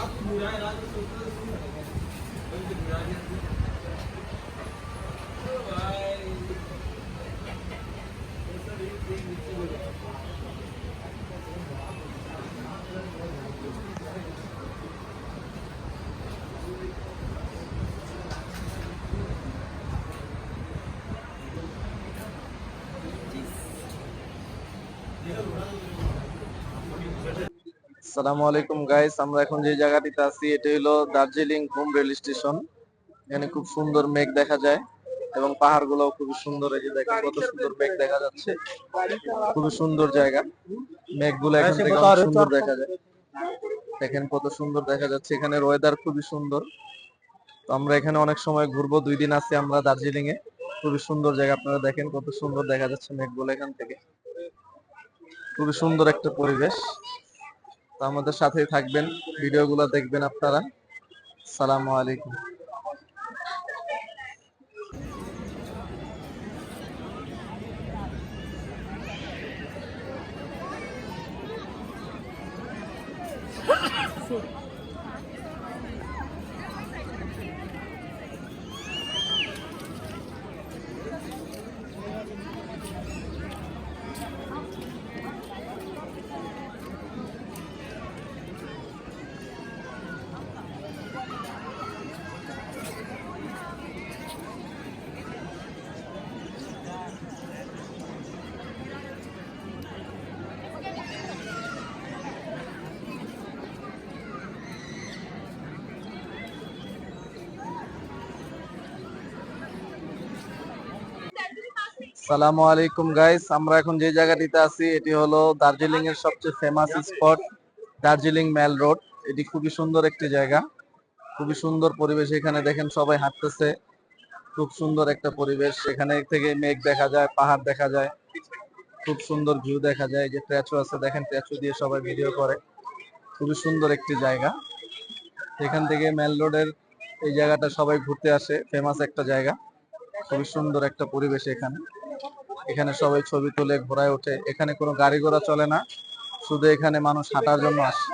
आपकी बुराई राज Thank. আসসালামু আলাইকুম গাইস আমরা এখন যে জায়গাটিতে আছি, এটা হলো দার্জিলিং ঘুম রেল স্টেশন। এখানে খুব সুন্দর মেঘ দেখা যায় এবং পাহাড় গুলোও খুবই সুন্দর। এই যে দেখেন, কত সুন্দর মেঘ দেখা যাচ্ছে। খুবই সুন্দর জায়গা। মেঘগুলো এখান থেকে সুন্দর দেখা যায়। দেখেন, কত সুন্দর দেখা যাচ্ছে। এখানে ওয়েদার খুবই সুন্দর। তো আমরা এখানে অনেক সময় ঘুরবো। দুই দিন আছি আমরা দার্জিলিং এ খুবই সুন্দর জায়গা। আপনারা দেখেন, কত সুন্দর দেখা যাচ্ছে মেঘগুলো এখান থেকে। খুবই সুন্দর একটা পরিবেশ। তো আমাদের সাথেই থাকবেন। ভিডিওগুলো দেখবেন আপনারা। সালাম আলাইকুম। সালামু আলাইকুম গাইস আমরা এখন যে জায়গাটিতে আছি, এটি হলো দার্জিলিং এর সবচেয়ে famous spot Darjeeling mall road. এটি খুবই সুন্দর একটি জায়গা। খুবই সুন্দর পরিবেশ এখানে। দেখেন সবাই হাঁটতেছে। খুব সুন্দর একটা পরিবেশ। এখানে থেকে মেঘ দেখা যায়, পাহাড় দেখা যায়। খুব সুন্দর ভিউ দেখা যায়। যে ট্যাচু আছে, দেখেন ট্যাচু দিয়ে সবাই ভিডিও করে। খুবই সুন্দর একটি জায়গা। এখান থেকে মেল রোডের এই জায়গাটা সবাই ঘুরতে আসে। ফেমাস একটা জায়গা। খুবই সুন্দর একটা পরিবেশ এখানে। এখানে সবাই ছবি তুলে ঘোরায় ওঠে। এখানে কোনো গাড়ি ঘোড়া চলে না। শুধু এখানে মানুষ হাঁটার জন্য আসে।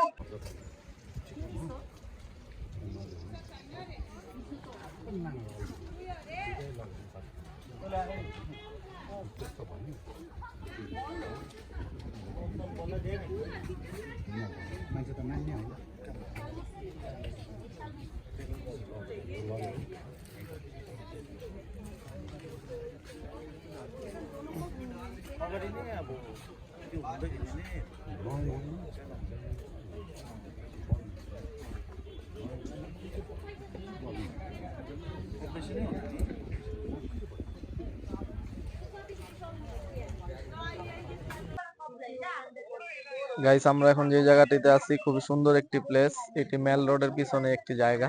গাইস আমরা এখন যে জায়গাটিতে আছি, খুবই সুন্দর একটি প্লেস এটি মেল রোডের পিছনে একটি জায়গা।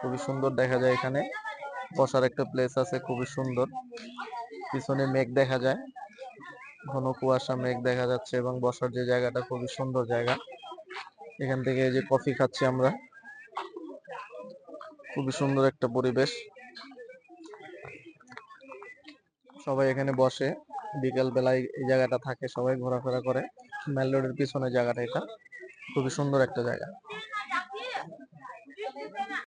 খুবই সুন্দর দেখা যায় এখানে। বসার একটা প্লেস আছে, খুবই সুন্দর। পিছনে মেঘ দেখা যায়। ঘন কুয়াশা, মেঘ দেখা যাচ্ছে এবং বসার যে জায়গাটা খুবই সুন্দর জায়গা। এখান থেকে যে কফি খাচ্ছি আমরা। খুবই সুন্দর একটা পরিবেশ। সবাই এখানে বসে। বিকেল বেলায় এই জায়গাটা থাকে সবাই ঘোরাফেরা করে। মেল রোডের পিছনে জায়গাটা এটা। খুবই সুন্দর একটা জায়গা।